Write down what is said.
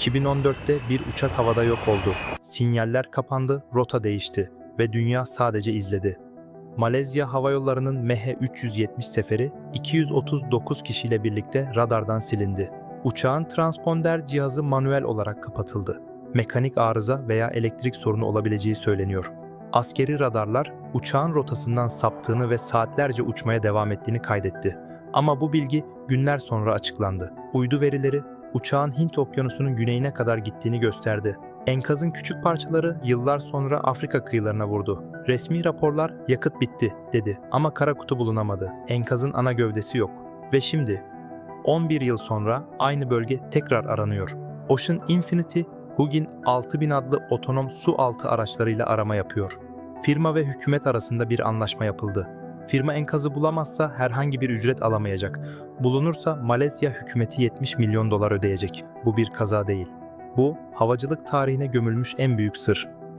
2014'te bir uçak havada yok oldu. Sinyaller kapandı, rota değişti ve dünya sadece izledi. Malezya Hava Yolları'nın MH370 seferi 239 kişiyle birlikte radardan silindi. Uçağın transponder cihazı manuel olarak kapatıldı. Mekanik arıza veya elektrik sorunu olabileceği söyleniyor. Askeri radarlar uçağın rotasından saptığını ve saatlerce uçmaya devam ettiğini kaydetti. Ama bu bilgi günler sonra açıklandı. Uydu verileri uçağın Hint Okyanusu'nun güneyine kadar gittiğini gösterdi. Enkazın küçük parçaları yıllar sonra Afrika kıyılarına vurdu. Resmi raporlar yakıt bitti dedi ama kara kutu bulunamadı. Enkazın ana gövdesi yok. Ve şimdi 11 yıl sonra aynı bölge tekrar aranıyor. Ocean Infinity, Hugin 6000 adlı otonom su altı araçlarıyla arama yapıyor. Firma ve hükümet arasında bir anlaşma yapıldı. Firma enkazı bulamazsa herhangi bir ücret alamayacak. Bulunursa Malezya hükümeti 70 milyon dolar ödeyecek. Bu bir kaza değil. Bu, havacılık tarihine gömülmüş en büyük sır.